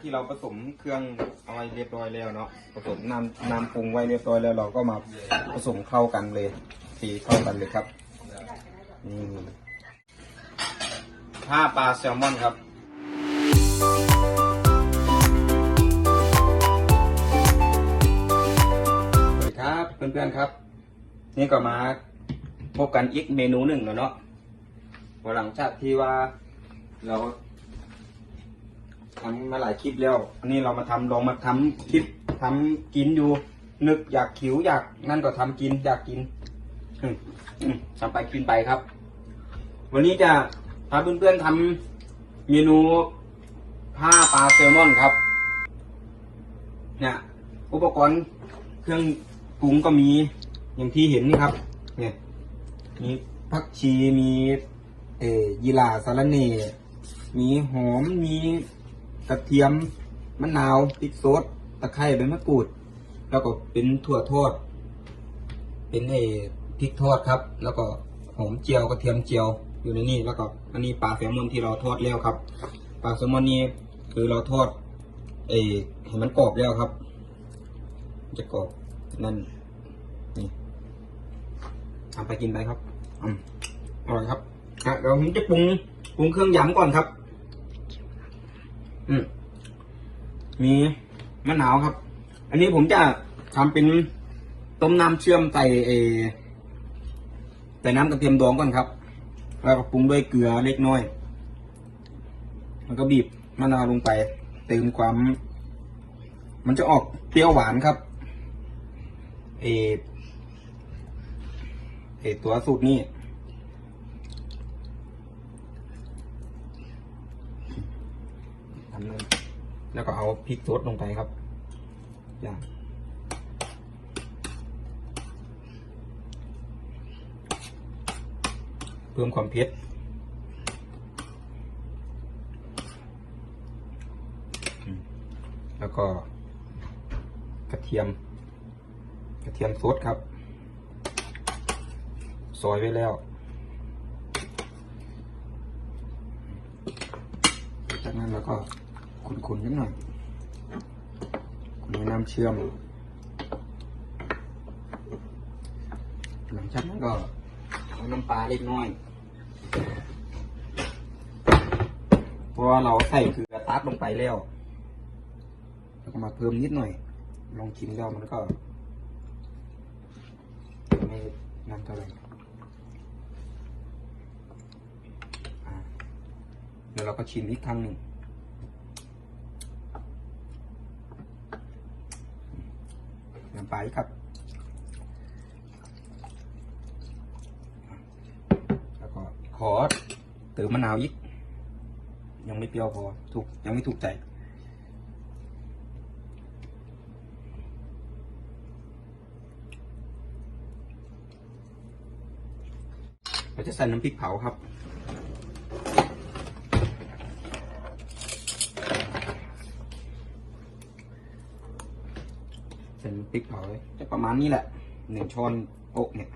ที่เราผสมเครื่องเอาไว้เรียบร้อยแล้วเนาะผสมน้ำน้ำปรุงไว้เรียบร้อยแล้ว เราก็มาผสมเข้ากันเลยทีเข้ากันเลยครับนี่ผ้าปลาแซลมอนครับสวัสดีครับเพื่อนๆครับ นี่ก็มาพบกันอีกเมนูหนึ่งแล้วเนาะหลังจากที่ว่าเรา ทำมาหลายคลิปแล้วอันนี้เรามาทำลองมาทำคลิปทำกินอยู่ นึกอยากขิวอยากนั่นก็ทำกินอยากกินทำไปกินไปครับ วันนี้จะพาเพื่อนๆทำเมนูผ้าปลาแซลมอนครับเนี่ยอุปกรณ์เครื่องปรุงก็มีอย่างที่เห็นนี่ครับ เนี่ยมีผักชีมี เออยีราสารเนมีหอมมี กระเทียมมะนาวพริกสดตะไคร้ใบมะกรูด แล้วก็เป็นถั่วทอด เป็นเออพริกทอดครับ แล้วก็หอมเจียวกระเทียมเจียวอยู่ในนี่แล้วก็อันนี้ปลาแซลมอนที่เราทอดแล้วครับปลาแซลมอนนี้คือเราทอดเออให้มันกรอบแล้วครับ จะกรอบนั่นนี่ทำไปกินไปครับอร่อยครับอะเดี๋ยวผมจะปรุงปรุงเครื่องยำก่อนครับ มีมะนาวครับ อันนี้ผมจะทำเป็นต้มน้ำเชื่อมใส่เอใส่น้ำกระเทียมดองก่อนครับ แล้วก็ปรุงด้วยเกลือเล็กน้อยแล้วก็บีบมะนาวลงไปเติมความ มันจะออกเปรี้ยวหวานครับ เอเอตัวสูตรนี้ ทำเลยแล้วก็เอาพริกสดลงไปครับ อย่างเพิ่มความเผ็ดแล้วก็กระเทียม กระเทียมสดครับ ซอยไว้แล้วจากนั้นเราก็ คนๆนิดหน่อยคนด้วยน้ำเชื่อม หลังจากนั้นก็เอาน้ำปลาเล็กน้อยเพราะเราใส่เกลือตัดลงไปแล้วแล้วก็มาเพิ่มนิดหน่อย ลองชิมแล้วมันก็ไม่นั่นเท่าไหร่เดี๋ยวเราก็ชิมอีกครั้งหนึ่งน้ำปลาอีกครับ แล้วก็ขอเติมมะนาวอีก ยังไม่เปรี้ยวพอ ถูก ยังไม่ถูกใจเราจะใส่น้ำพริกเผาครับ ใส่น้ำ พริกเผาเลยจะประมาณนี้แหละหนึ่งช้อนโอ๊กเนี่ย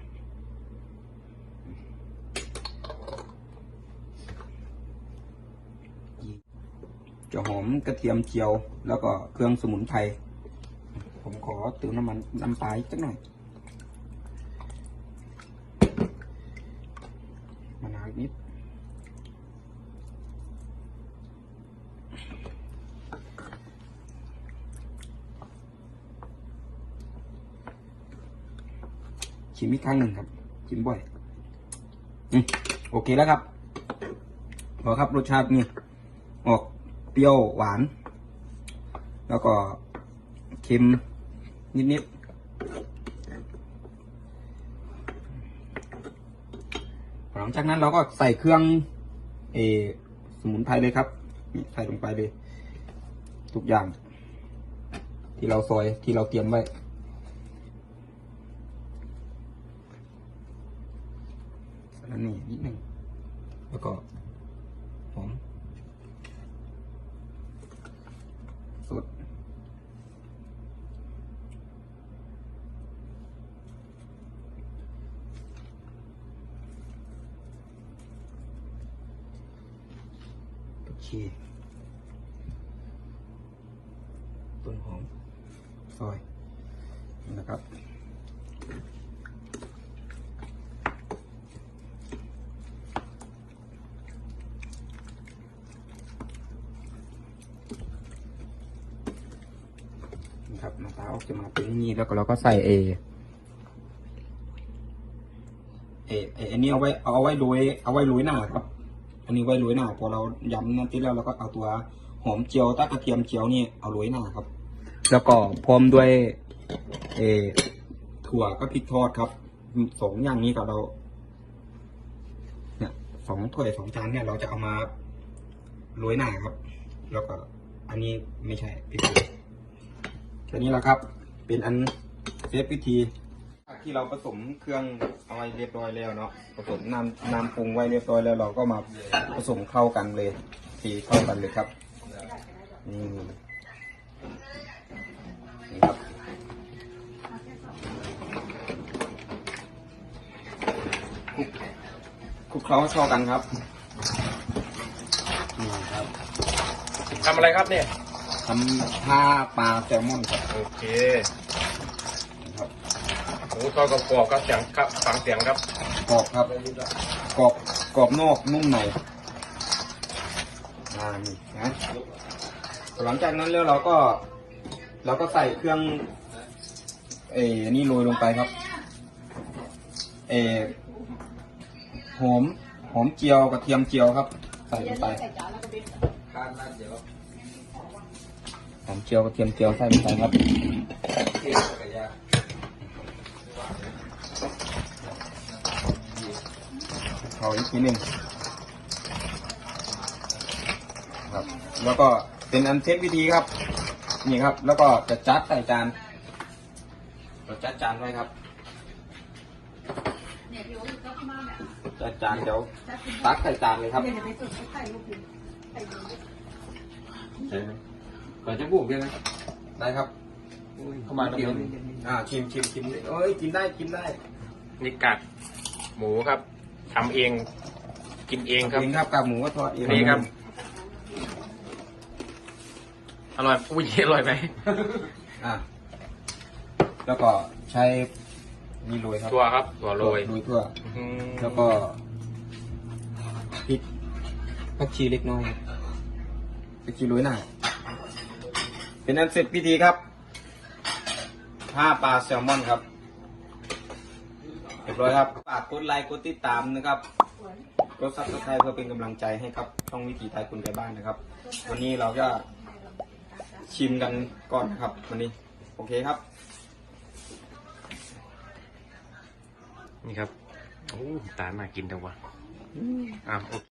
จะหอมกระเทียมเจียว แล้วก็เครื่องสมุนไพรผมขอเติมน้ำมันน้ำปลาอีกสักหน่อยมะนาวอีกนิด ชิมอีกครั้งหนึ่งครับ ชิมบ่อยอืมโอเคแล้วครับพอครับรสชาตินี่ออกเปรี้ยวหวาน แล้วก็เค็มนิดๆหลังจากนั้นเราก็ใส่เครื่องเอสมุนไพรเลยครับใส่ลงไปเลย ทุกอย่าง ที่เราซอยที่เราเตรียมไว้ แล้วนี่นิดหนึ่งแล้วก็หอมสดโอเคต้นหอมซอยนะครับ ครับหน้าตาออกจะมาเป็นงนี้แล้วก็เราก็ใส่เอเอเออันนี้เอาไว้เอาไว้โรยเอาไว้โรยหน้าครับ อันนี้ไว้โรยหน้าพอเรายำนั่นที่แล้วเราก็เอาตัวหอมเจียวตะกระเทียมเจียวนี่เอาโรยหน้าครับ แล้วก็พร้อมด้วย เอถั่วก็พริกทอดครับสองอย่างนี้กับเรา เนี่ยสองถ้วยสองจานเนี่ยเราจะเอามาโรยหน้าครับ แล้วก็อันนี้ไม่ใช่พริก แค่นี้แหละครับ เป็นอันเซฟพิธีที่เราผสมเครื่องเอาไว้เรียบร้อยแล้วเนาะผสมน้ำน้ำปรุงไว้เรียบร้อยแล้วเราก็มาผสมเข้ากันเลยทีเข้ากันเลยครับนี่นี่ครับคลุกคลุกเคล้าเข้ากันครับนี่ครับทำอะไรครับเนี่ย ทำผ้าปลาแซลมอนครับโอเคครับหมูทอดกรอบๆครับเสียงครับฟังเสียงครับกรอบครับกรอบกรอบนอกนุ่มในอ่านี่นะหลังจากนั้นแล้วเราก็เราก็ใส่เครื่องเออนี่โรยลงไปครับ เออหอมหอมเจียวกระเทียมเจียวครับ ใส่ลงไป หอมเจียวกระเทียมเจียวใส่ลงไปครับเขาอีกทีหนึ่งครับ แล้วก็เป็นอันเซตวิธีครับ นี่ครับ แล้วก็จะจัดใส่จานเราจัดจานไว้ครับเนี่ยพี่โอ๊ตก็มาเนี่ยจัดจานเดี๋ยวตักใส่จานเลยครับ กดิใส่ดูใช่ไหมก่อนจะบุกเลยนะได้ครับเข้ามาเดียวอ่าชิมชิมชิมเอ้ยกินได้กินได้นี่กัดหมูครับทำเอง กินเองครับเองครับกากหมูก็ทอดเองนี่ครับ อร่อยอุ้ยอร่อยไหมอ่าแล้วก็ใช้นี่โรยครับตัวครับตัวโรยโรยทั่วอืมแล้วก็พริกผักชีเล็กน้อยผักชีโรยหน้า เป็นอันเสร็จพิธีครับผ้าปลาแซลมอนครับเรียบร้อยครับฝากกดไลค์กดติดตามนะครับกดซับสไครต์เพื่อเป็นกำลังใจให้ครับช่องวิถีไทยคุณไทยบ้านนะครับ วันนี้เราจะชิมกันก่อนนะครับ วันนี้ โอเคครับ นี่ครับ โอ้ตาลน่ากินจังวะอะโอเค